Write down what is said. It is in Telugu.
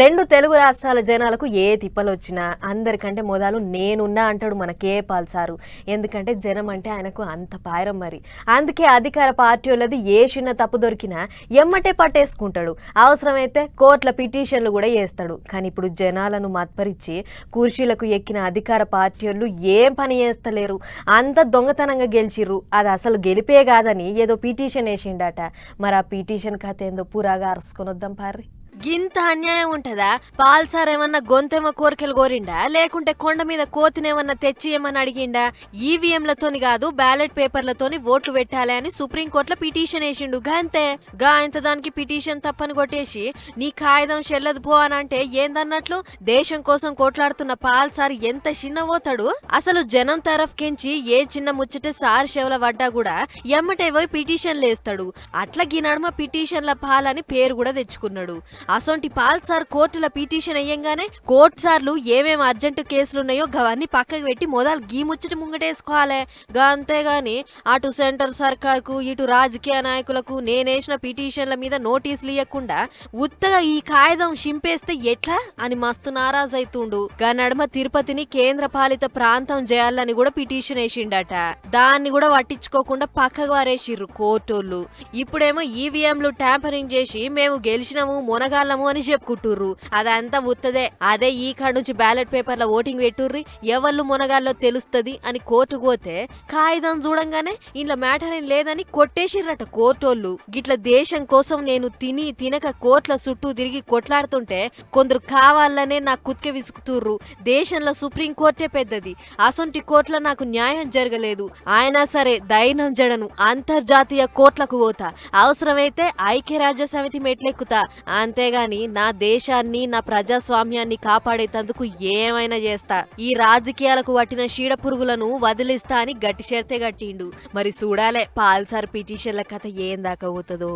రెండు తెలుగు రాష్ట్రాల జనాలకు ఏ తిప్పలు వచ్చినా అందరికంటే మొదలు నేనున్నా అంటాడు మన కే పాల్ సారు. ఎందుకంటే జనం అంటే ఆయనకు అంత పాయరం మరి. అందుకే అధికార పార్టీ వాళ్ళది ఏ చిన్న తప్పు దొరికినా ఎమ్మటే పట్టేసుకుంటాడు. అవసరమైతే కోర్టుల పిటిషన్లు కూడా చేస్తాడు కానీ ఇప్పుడు జనాలను మత్పరిచి కుర్చీలకు ఎక్కిన అధికార పార్టీ వాళ్ళు ఏం పని చేస్తలేరు. అంత దొంగతనంగా గెలిచిర్రు. అది అసలు గెలిపే కాదని ఏదో పిటిషన్ వేసిండట. మరి ఆ పిటిషన్ కథ ఏందో పురాగా అరుసుకొని వద్దాం పార్రి. గింత అన్యాయం ఉంటదా? పాల్సార్ ఏమన్నా గొంతేమో కోరికలు కోరిండా? లేకుంటే కొండ మీద కోతినేమన్నా తెచ్చి ఏమన్నా అడిగిండా? ఈవీఎంలతోని కాదు బ్యాలెట్ పేపర్లతోని ఓట్లు పెట్టాలి అని సుప్రీంకోర్టులో పిటిషన్ వేసిండు. గంతే. గా ఇంత దానికి పిటిషన్ తప్పని కొట్టేసి నీ కాగితం చెల్లదు పో అని అంటే ఏందన్నట్లు? దేశం కోసం కొట్లాడుతున్న పాల్సార్ ఎంత చిన్నవోతాడు? అసలు జనం తరఫ్కించి ఏ చిన్న ముచ్చట సార్ చెవుల పడ్డా కూడా ఎమ్మటే పోయి పిటిషన్లు వేస్తాడు అట్లా గీ నడుమ పిటిషన్ల పాలని పేరు కూడా తెచ్చుకున్నాడు. అసొంటి పాల్ సార్ కోర్టుల పిటిషన్ అయ్యంగానే కోర్టు సార్లు ఏమేమి అర్జెంటు కేసులు ఉన్నాయో గవన్నీ పక్కకు పెట్టి మొదలు గీ ముచ్చట ముంగటేసుకోవాలి. గా అంతేగాని అటు సెంటర్ సర్కార్కు ఇటు రాజకీయ నాయకులకు నేనేసిన పిటిషన్ల మీద నోటీసులు ఇవ్వకుండా ఉత్తగా ఈ కాగితం చింపేస్తే ఎట్లా అని మస్తు నారాజైతుండు అవుతుండు గా నడుమ తిరుపతిని కేంద్ర పాలిత ప్రాంతం చేయాలని కూడా పిటిషన్ వేసిండట. దాన్ని కూడా పట్టించుకోకుండా పక్కకు వారేసిర్రు కోర్టోళ్ళు ఇప్పుడేమో ఈవీఎంలు ట్యాంపరింగ్ చేసి మేము గెలిచినాము మునగాళ్ళము అని చెప్పుకుంటుర్రు. అదంతా ఉత్తదే. అదే ఈ కాడ నుంచి బ్యాలెట్ పేపర్ల ఓటింగ్ పెట్టుర్రి. ఎవళ్ళు మునగాల్లో తెలుస్తది అని కోర్టు పోతే కాగితం చూడంగానే ఇంట్లో మ్యాటర్ ఏం లేదని కొట్టేసిర్రట కోర్టోళ్ళు. గిట్ల దేశం కోసం నేను తిని తినక కోర్టుల చుట్టూ తిరిగి కొట్లాడుతుంటే కొందరు కావాలనే నా కుత్కె విసుకుతుర్రు. దేశంలో సుప్రీం కోర్టే పెద్దది. అసొంటి కోర్టులో నాకు న్యాయం జరగలేదు. అయినా సరే దైనం జడను అంతర్జాతీయ కోర్టులకు పోతా. అవసరమైతే ఐక్యరాజ్య సమితి మెట్లెక్కుతా. అంతే అంతేగాని నా దేశాన్ని నా ప్రజాస్వామ్యాన్ని కాపాడేటందుకు ఏమైనా చేస్తా. ఈ రాజకీయాలకు పట్టిన చీడ పురుగులను వదిలిస్తా అని గట్టి చేస్తే గట్టిండు. మరి చూడాలే పాల్సార్ పిటిషన్ల కథ ఏం దాకా పోతుందో.